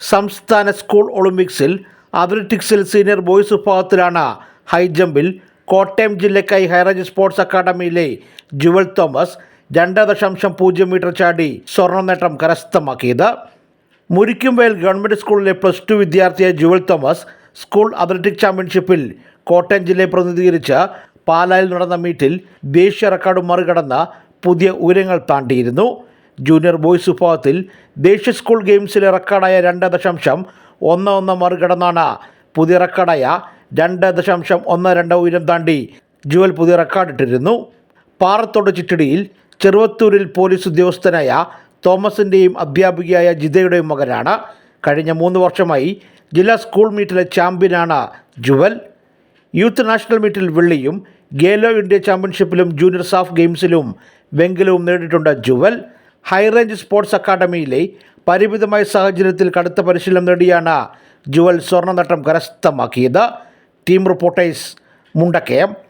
സംസ്ഥാന സ്കൂൾ ഒളിമ്പിക്സിൽ അത്ലറ്റിക്സിൽ സീനിയർ ബോയ്സ് വിഭാഗത്തിലാണ് ഹൈ ജമ്പിൽ കോട്ടയം ജില്ലയ്ക്കായി ഹൈറേഞ്ച് സ്പോർട്സ് അക്കാദമിയിലെ ജുവൽ തോമസ് രണ്ട് ദശാംശം പൂജ്യം മീറ്റർ ചാടി സ്വർണ നേട്ടം കരസ്ഥമാക്കിയത്. മുരിക്കുംവേൽ ഗവൺമെന്റ് സ്കൂളിലെ പ്ലസ് ടു വിദ്യാർത്ഥിയായ ജുവൽ തോമസ് സ്കൂൾ അത്ലറ്റിക് ചാമ്പ്യൻഷിപ്പിൽ കോട്ടയം ജില്ലയെ പ്രതിനിധീകരിച്ച് പാലായിൽ നടന്ന മീറ്റിൽ ദേശീയ റെക്കോർഡ് മറികടന്ന് പുതിയ ഉയരങ്ങൾ താണ്ടിയിരുന്നു. ജൂനിയർ ബോയ്സ് വിഭാഗത്തിൽ ദേശീയ സ്കൂൾ ഗെയിംസിലെ റെക്കോർഡായ രണ്ട് ദശാംശം ഒന്ന് ഒന്ന് മറികടന്നാണ് പുതിയ റെക്കോർഡായ രണ്ട് ദശാംശം ഒന്ന് രണ്ട് ഉയരം താണ്ടി ജുവൽ പുതിയ റെക്കോർഡ് റെക്കോർഡിട്ടിരുന്നു പാറത്തോട് ചിറ്റടിയിൽ ചെറുവത്തൂരിൽ പോലീസ് ഉദ്യോഗസ്ഥനായ തോമസിന്റെയും അധ്യാപികയായ ജിതയുടെയും മകനാണ്. കഴിഞ്ഞ മൂന്ന് വർഷമായി ജില്ലാ സ്കൂൾ മീറ്റിലെ ചാമ്പ്യനാണ് ജുവൽ. യൂത്ത് നാഷണൽ മീറ്റിൽ വെള്ളിയും ഗേലോ ഇന്ത്യ ചാമ്പ്യൻഷിപ്പിലും ജൂനിയർ സാഫ് ഗെയിംസിലും വെങ്കലവും നേടിയിട്ടുണ്ട് ജുവൽ. ഹൈറേഞ്ച് സ്പോർട്സ് അക്കാദമിയിലെ പരിമിതമായ സാഹചര്യത്തിൽ കടുത്ത പരിശീലനം നേടിയാണ് ജുവൽ സ്വർണ നേട്ടം കരസ്ഥമാക്കിയത്. Team reporters Mundakayam.